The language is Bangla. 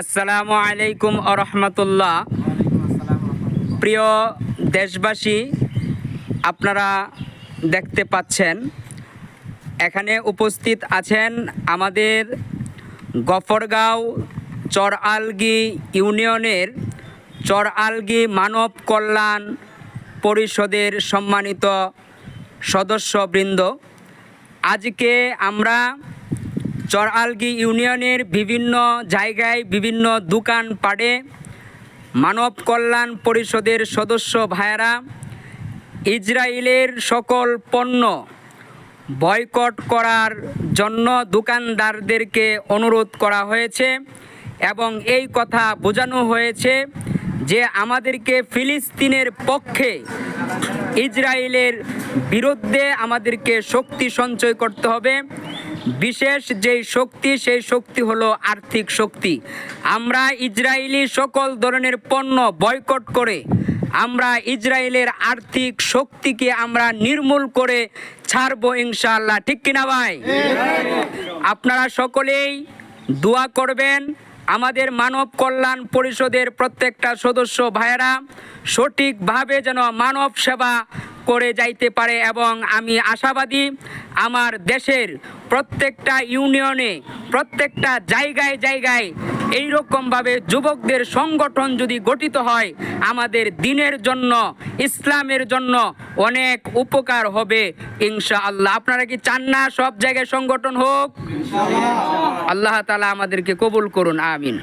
আসসালামু আলাইকুম আরহামতুল্লাহ প্রিয় দেশবাসী, আপনারা দেখতে পাচ্ছেন, এখানে উপস্থিত আছেন আমাদের গফরগাঁও চরআলগি ইউনিয়নের চরআলগি মানব কল্যাণ পরিষদের সম্মানিত সদস্যবৃন্দ। আজকে আমরা চরআলগি ইউনিয়নের বিভিন্ন জায়গায় বিভিন্ন দোকান পাড়ে মানব কল্যাণ পরিষদের সদস্য ভাইয়েরা ইসরায়েলের সকল পণ্য বয়কট করার জন্য দোকানদারদেরকে অনুরোধ করা হয়েছে এবং এই কথা বোঝানো হয়েছে যে আমাদেরকে ফিলিস্তিনের পক্ষে ইসরায়েলের বিরুদ্ধে আমাদেরকে শক্তি সঞ্চয় করতে হবে। বিশেষ যেই শক্তি, সেই শক্তি হলো আর্থিক শক্তি। আমরা ইসরায়েলি সকল ধরনের পণ্য বয়কট করে, আমরা ইসরায়েলের আর্থিক শক্তিকে আমরা নির্মূল করে ছাড়বো ইনশাআল্লাহ। ঠিক কিনা ভাই? আপনারা সকলেই দোয়া করবেন, আমাদের মানব কল্যাণ পরিষদের প্রত্যেকটা সদস্য ভাইয়েরা সঠিকভাবে যেন মানব সেবা করে যাইতে পারে এবং আমি আশাবাদী আমার দেশের প্রত্যেকটা ইউনিয়নে, প্রত্যেকটা জায়গায় জায়গায় এই রকমভাবে যুবকদের সংগঠন যদি গঠিত হয়, আমাদের দিনের জন্য, ইসলামের জন্য অনেক উপকার হবে ইনশাআল্লাহ। আপনারা কি চান না সব জায়গায় সংগঠন হোক? আল্লাহ তালা আমাদেরকে কবুল করুন, আমিন।